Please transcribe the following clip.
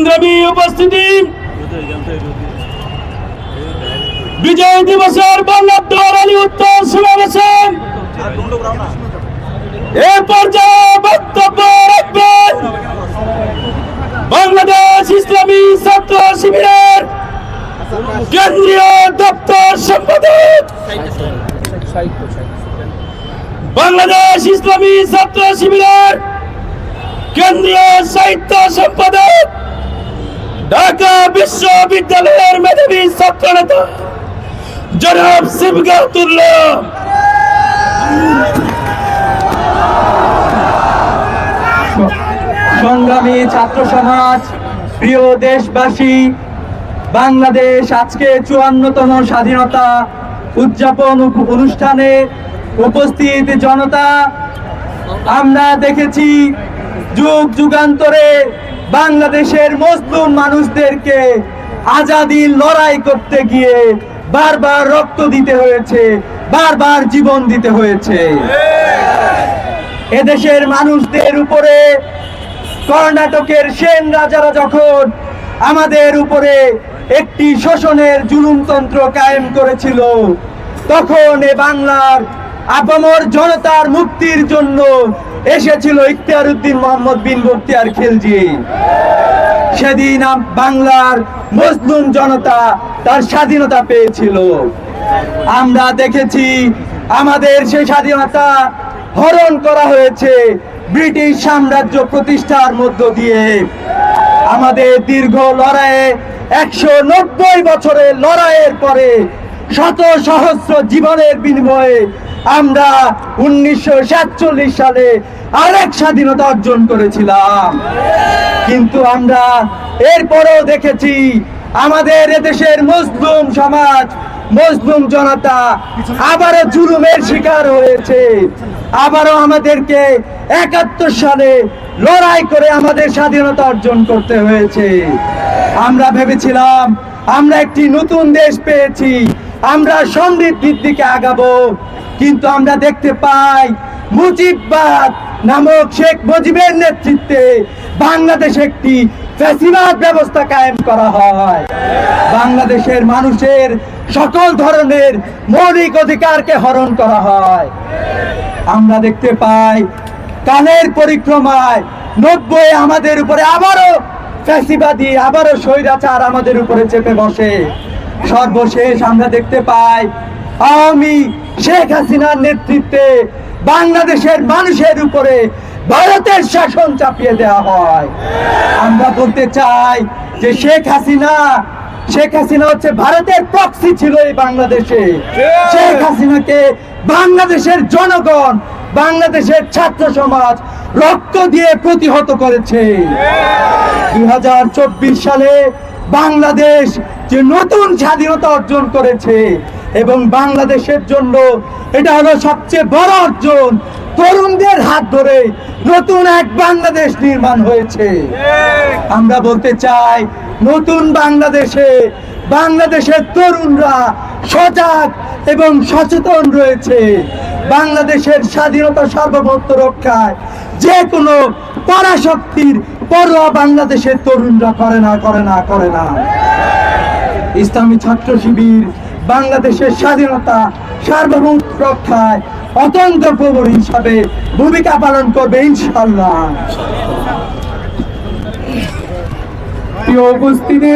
সংগ্রামী উপস্থিতি। বিজয় দিবসের বর্ণাঢ্য উত্তর সমাবেশে এরপর পর্যায়ে বক্তব্য রাখবেন বাংলাদেশ ইসলামী ছাত্র শিবিরের কেন্দ্রীয় দপ্তর সম্পাদক। বাংলাদেশ ইসলামী ছাত্র শিবিরের কেন্দ্রীয় সাহিত্য সম্পাদক ঢাকা বিশ্ববিদ্যালয়ের মেধাবী ছাত্র নেতা জনাব সিবগাতুল্লাহ সংগ্রামী ছাত্র সমাজ, প্রিয় দেশবাসী, বাংলাদেশ আজকে চুয়ান্নতম স্বাধীনতা উদযাপন অনুষ্ঠানে উপস্থিত জনতা, আমরা দেখেছি যুগ যুগান্তরে বাংলাদেশের মজলুম মানুষদেরকে আজাদির লড়াই করতে গিয়ে বারবার রক্ত দিতে হয়েছে, বারবার জীবন দিতে হয়েছে। এদেশের মানুষদের উপরে, কর্ণাটকের সেন রাজারা যখন আমাদের উপরে একটি শোষণের জুলুমতন্ত্র কায়েম করেছিল, তখন এ বাংলার আপামর জনতার মুক্তির জন্য এসেছিল ইখতিয়ার উদ্দিন মোহাম্মদ বিন বখতিয়ার খিলজি। সেদিন বাংলার মুসলিম জনতা তার স্বাধীনতা পেয়েছিল। আমরা দেখেছি আমাদের সেই স্বাধীনতা হরণ করা হয়েছে ব্রিটিশ সাম্রাজ্য প্রতিষ্ঠার মধ্য দিয়ে। আমাদের দীর্ঘ লড়াইয়ে একশো নব্বই বছরের লড়াইয়ের পরে শত সহস্র জীবনের বিনিময়ে আমরা উনিশশো সাতচল্লিশ সালে আরেক স্বাধীনতা অর্জন করেছিলাম। কিন্তু আমরা এরপরেও দেখেছি আমাদের এদেশের মুসলিম সমাজ, মুসলিম জনতা আবারও জুলুমের শিকার হয়েছে। আবারও আমাদেরকে একাত্তর সালে লড়াই করে আমাদের স্বাধীনতা অর্জন করতে হয়েছে। আমরা ভেবেছিলাম, আমরা একটি নতুন দেশ পেয়েছি। আমরা সমৃদ্ধির দিকে আগাবো। কিন্তু আমরা দেখতে পাই মুজিববাদ নামক শেখ মুজিবের নেতৃত্বে বাংলাদেশ একটি ফ্যাসিবাদ ব্যবস্থা কায়েম করা হয়। বাংলাদেশের মানুষের সকল ধরনের মৌলিক অধিকারকে হরণ করা হয়। আমরা দেখতে পাই কালের পরিক্রমায় নব্বই আমাদের উপরে আবারও ফ্যাসিবাদী, আবারও স্বৈরাচার আমাদের উপরে চেপে বসে। সর্বশেষ আমরা দেখতে পাই আওয়ামী শেখ হাসিনার নেতৃত্বে বাংলাদেশের মানুষের উপরে ভারতের শাসন চাপিয়ে দেওয়া হয়। আমরা বলতে চাই যে শেখ হাসিনা শেখ হাসিনা হচ্ছে ভারতের প্রক্সি ছিল এই বাংলাদেশে। শেখ হাসিনাকে বাংলাদেশের জনগণ, বাংলাদেশের ছাত্র সমাজ রক্ত দিয়ে প্রতিহত করেছে। দু হাজার চব্বিশ সালে বাংলাদেশ যে নতুন স্বাধীনতা অর্জন করেছে এবং বাংলাদেশের জন্য এটা হলো সবচেয়ে বড় অর্জন। তরুণদের হাত ধরে নতুন এক বাংলাদেশ নির্মাণ হয়েছে। আমরা বলতে চাই, নতুন বাংলাদেশে বাংলাদেশের তরুণরা সজাগ এবং সচেতন রয়েছে। বাংলাদেশের স্বাধীনতা সার্বভৌমত্ব রক্ষায় যে কোনো পরাশক্তির পরোয়া বাংলাদেশের তরুণরা করে না করে না করে না। ইসলামী ছাত্র শিবির বাংলাদেশের স্বাধীনতা, সার্বভৌম রক্ষায় অতন্ত প্রবর হিসাবে ভূমিকা পালন করবে ইনশাল্লাহ উপস্থিতি